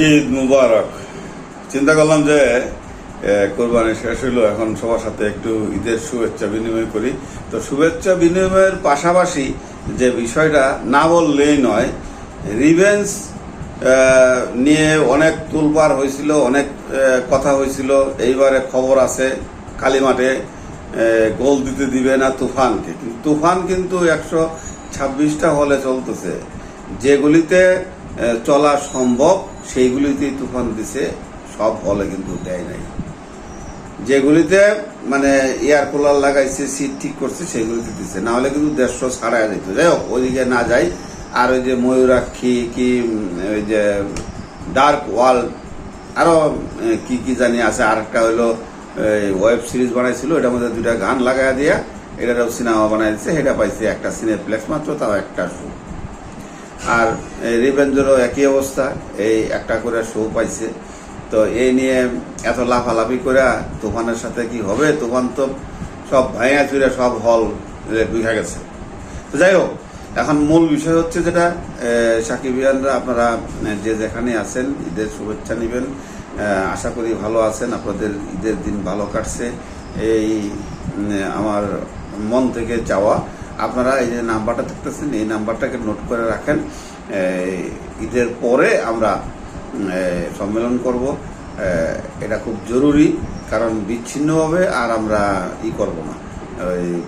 ঈদ মুবারক। চিন্তা করলাম যে কোরবানি শেষ হলো এখন সবার সাথে একটু ঈদের শুভেচ্ছা বিনিময় করি। তো শুভেচ্ছা বিনিময়ের পাশাপাশি যে বিষয়টা না বললেই নয় রিভেন্স নিয়ে অনেক তুলপার হয়েছিল, অনেক কথা হয়েছিল। এইবারে খবর আছে কালীমাঠে গোল দিতে দিবে না তুফানকে। কিন্তু তুফান কিন্তু একশো ছাব্বিশটা হলে চলতেছে। যেগুলিতে চলা সম্ভব সেইগুলিতেই তুফান দিছে সব হলে কিন্তু দেয় নাই। যেগুলিতে মানে এয়ার কুলার লাগাইছে সিট ঠিক করছে সেগুলিতে দিচ্ছে না হলে কিন্তু দেড়শো ছাড়া যেত। যাই হোক ওইদিকে না যাই আর ওই যে ময়ূরাক্ষী কি ওই যে ডার্ক ওয়াল আরও এ, কি কি জানি আছে আর একটা হইল ওয়েব সিরিজ বানাইছিল এটার মধ্যে দুইটা গান লাগাই দিয়া এটারও সিনেমা বানাই দিচ্ছে সেটা পাইছে একটা সিনেপ্লেক্স মাত্র তাও একটা শো আর রিভেঞ্জেরও একই অবস্থা, এই একটা করে শো পাইছে। তো এই নিয়ে এত লাফালাফি করে তুফানের সাথে কি হবে? তুফান তো সব ভাইয়া চুরে সব হল বুঝা গেছে। তো যাই হোক, এখন মূল বিষয় হচ্ছে যেটা সাকিব ইয়ানরা আপনারা যে যেখানে আছেন, ঈদের শুভেচ্ছা নেবেন। আশা করি ভালো আছেন, আপনাদের ঈদের দিন ভালো কাটছে। এই আমার মন থেকে চাওয়া। আপনারা এই যে নাম্বারটা দেখতেছেন এই নাম্বারটাকে নোট করে রাখেন। ঈদের পরে আমরা সম্মেলন করব। এটা খুব জরুরি কারণ বিচ্ছিন্নভাবে আর আমরা ই করব না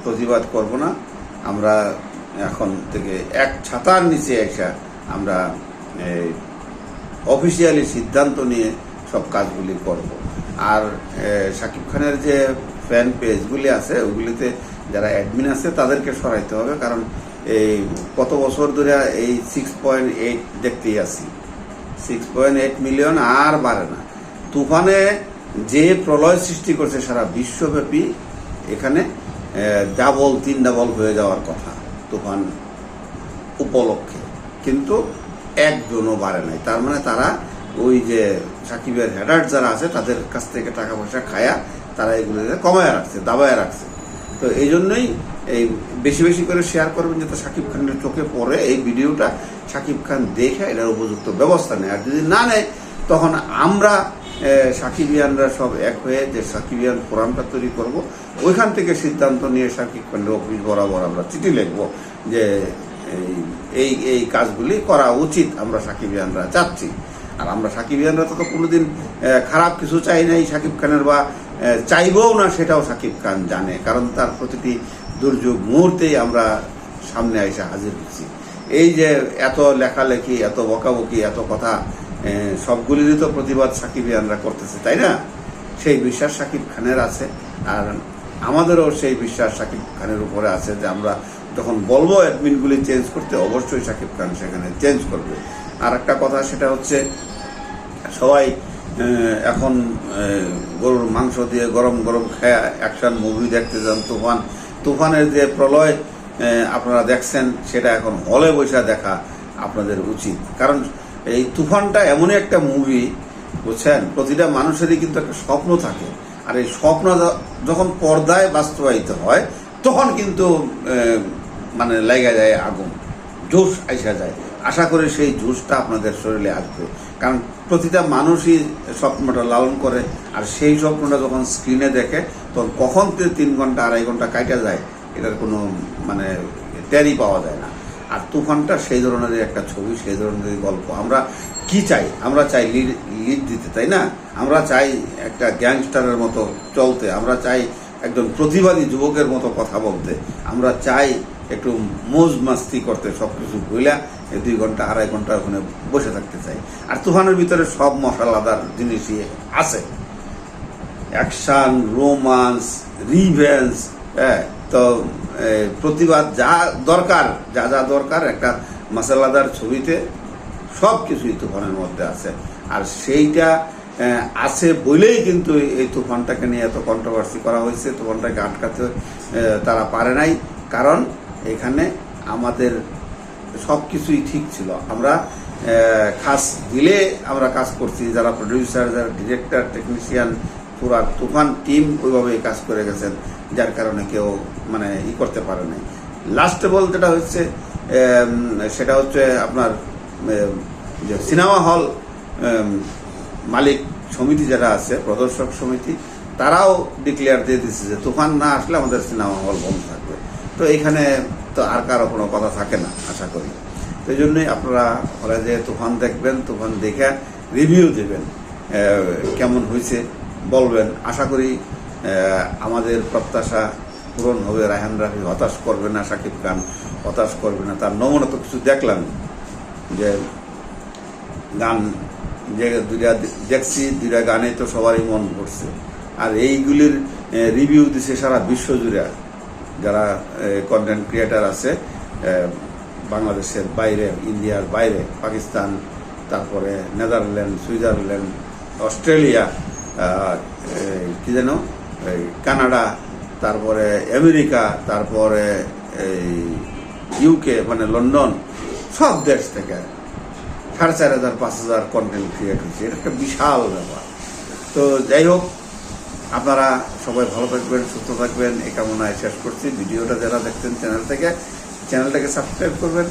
প্রতিবাদ করব না। আমরা এখন থেকে এক ছাতার নিচে এসে আমরা অফিসিয়ালি সিদ্ধান্ত নিয়ে সব কাজগুলি করব। আর এ, শাকিব খানের যে ফ্যান পেজগুলি আছে ওগুলিতে যারা অ্যাডমিন আছে, তাদেরকে সরাইতে হবে, কারণ এই কত বছর ধরে এই সিক্স পয়েন্ট এইট দেখতেই আছি। সিক্স পয়েন্ট এইট মিলিয়ন আর বাড়ে না। তুফানে যে প্রলয় সৃষ্টি করছে সারা বিশ্বব্যাপী, এখানে ডাবল তিন ডাবল হয়ে যাওয়ার কথা তুফান উপলক্ষে। কিন্তু একজনও বাড়ে নাই। তার মানে তারা ওই যে সাকিবের হেডার যারা আছে, তাদের কাছ থেকে টাকা পয়সা খায়া তারা এগুলো কমায় রাখছে, দাবায় রাখছে। তো এই জন্যই এই বেশি বেশি করে শেয়ার করবেন যাতে সাকিব খানের চোখে পড়ে এই ভিডিওটা। সাকিব খান দেখে এটার উপযুক্ত ব্যবস্থা নেয়। আর যদি না নেয়, তখন আমরা সাকিবিয়ানরা সব এক হয়ে যে সাকিবিয়ান ফোরামটা তৈরি করব, ওইখান থেকে সিদ্ধান্ত নিয়ে সাকিব খানের অফিস বরাবর আমরা চিঠি লিখব যে, এই- এই কাজগুলি করা উচিত, আমরা সাকিবিয়ানরা চাচ্ছি। আর আমরা সাকিবিয়ানরা তো কোনোদিন খারাপ কিছু চাই নাই সাকিব খানের বা চাইবও না সেটাও সাকিব খান জানে, কারণ তার প্রতিটি দুর্যোগ মুহূর্তেই আমরা সামনে এসে হাজির হচ্ছি। এই যে এত লেখালেখি, এত বকাবকি, এত কথা সবগুলিরই তো প্রতিবাদ সাকিবিয়ানরা করতেছে, তাই না? সেই বিশ্বাস সাকিব খানের আছে, আর আমাদেরও সেই বিশ্বাস সাকিব খানের উপরে আছে যে আমরা যখন বলব অ্যাডমিনগুলি চেঞ্জ করতে, অবশ্যই সাকিব খান সেখানে চেঞ্জ করবে। আর একটা কথা সেটা হচ্ছে, সবাই এখন গরুর মাংস দিয়ে গরম গরম খেয়া অ্যাকশন মুভি দেখতে যান, তুফান। তুফানের যে প্রলয় আপনারা দেখছেন, সেটা এখন হলে বসে দেখা আপনাদের উচিত। কারণ এই তুফানটা এমনই একটা মুভি বুঝছেন? প্রতিটা মানুষেরই কিন্তু একটা স্বপ্ন থাকে। আর এই স্বপ্ন যখন পর্দায় বাস্তবায়িত হয়, তখন কিন্তু মানে লেগে যায় আগুন। জোশ আইসা যায়। আশা করি সেই জোশটা আপনাদের শরীরে আসবে। কারণ প্রতিটা মানুষই স্বপ্নটা লালন করে, আর সেই স্বপ্নটা যখন স্ক্রিনে দেখে, তখন কখন তিন ঘণ্টা, আড়াই ঘণ্টা কাটা যায়, এটার কোনো মানে টেরই পাওয়া যায় না। আর তুফানটা সেই ধরনের একটা ছবি, সেই ধরনের গল্প। আমরা কি চাই? আমরা চাই লিড লিড দিতে, তাই না? আমরা চাই একটা গ্যাংস্টারের মতো চলতে, আমরা চাই একজন প্রতিবাদী যুবকের মতো কথা বলতে, আমরা চাই একটু মোজ মাস্তি করতে সব কিছু এই দুই ঘণ্টা, আড়াই ঘণ্টা ওখানে বসে থাকতে চাই। আর তুফানের ভিতরে সব মশলাদার জিনিসই আছে। অ্যাকশন, রোমান্স রিভেন্স হ্যাঁ তো প্রতিবাদ যা দরকার, যা যা দরকার, একটা মশলাদার ছবিতে সব কিছুই তুফানের মধ্যে আছে। আর সেইটা আছে বলেই কিন্তু এই তুফানটাকে নিয়ে এত কন্ট্রোভার্সি করা হয়েছে, তুফানটাকে আটকাতে তারা পারে নাই। কারণ এখানে আমাদের সব কিছুই ঠিক ছিল। আমরা খাস দিলে আমরা কাজ করছি। যারা প্রডিউসার যারা ডিরেক্টর টেকনিশিয়ান পুরা তুফান টিম ওইভাবে কাজ করে গেছেন। যার কারণে কেউ মানে ই করতে পারে নাই। লাস্টে বল যেটা হচ্ছে সেটা হচ্ছে আপনার যে সিনেমা হল মালিক সমিতি যারা আছে, প্রদর্শক সমিতি, তারাও ডিক্লেয়ার দিয়ে দিচ্ছে যে তুফান না আসলে আমাদের সিনেমা হল বন্ধ থাকবে। তো এখানে তো আর কারও কোনো কথা থাকে না, আশা করি। এই জন্যই আপনারা হলে যে তুফান দেখবেন, তুফান দেখে রিভিউ দেবেন কেমন হয়েছে বলবেন। আশা করি আমাদের প্রত্যাশা পূরণ হবে। রায়হান রাফি হতাশ করবে না শাকিব খান হতাশ করবে না। তার নমুনা তো কিছু দেখলাম, যে গান, যে দুইটা দেখছি, দুইটা গানে তো সবারই মন পড়ছে আর এইগুলির রিভিউ দিছে সারা বিশ্ব জুড়ে। যারা কন্টেন্ট ক্রিয়েটার আছে বাংলাদেশের বাইরে, ইন্ডিয়ার বাইরে, পাকিস্তান, তারপরে নেদারল্যান্ড, সুইজারল্যান্ড, অস্ট্রেলিয়া কি যেন কানাডা, তারপরে আমেরিকা, তারপরে এই ইউকে মানে লন্ডন, সব দেশ থেকে সাড়ে চার হাজার, পাঁচ হাজার কন্টেন্ট ক্রিয়েট হয়েছে এটা একটা বিশাল ব্যাপার। তো যাই হোক আপনারা সবাই ভালো থাকবেন, সুস্থ থাকবেন। এই কামনায় শেষ করছি। ভিডিওটা যারা দেখছেন চ্যানেল থেকে চ্যানেলটাকে সাবস্ক্রাইব করবেন,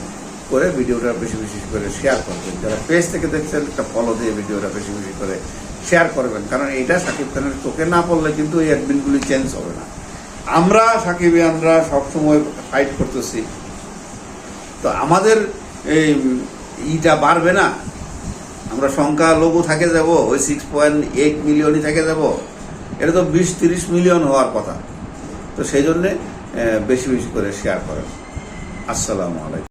করে ভিডিওটা বেশি বেশি করে শেয়ার করবেন। যারা পেজ থেকে দেখছেন, একটা ফলো দিয়ে ভিডিওটা বেশি বেশি করে শেয়ার করবেন। কারণ এটা সাকিব খানের চোখে না পড়লে কিন্তু এই অ্যাডমিনগুলি চেঞ্জ হবে না। আমরা, সাকিব, আমরা সবসময় ফাইট করতেছি। তো আমাদের এই ইটা বাড়বে না। আমরা সংখ্যা লঘু থাকে যাব, ওই সিক্স পয়েন্ট এইট মিলিয়নই থেকে যাব। এটা তো বিশ তিরিশ মিলিয়ন হওয়ার কথা। তো সেই জন্যে বেশি বেশি করে শেয়ার করেন। আসসালামু আলাইকুম।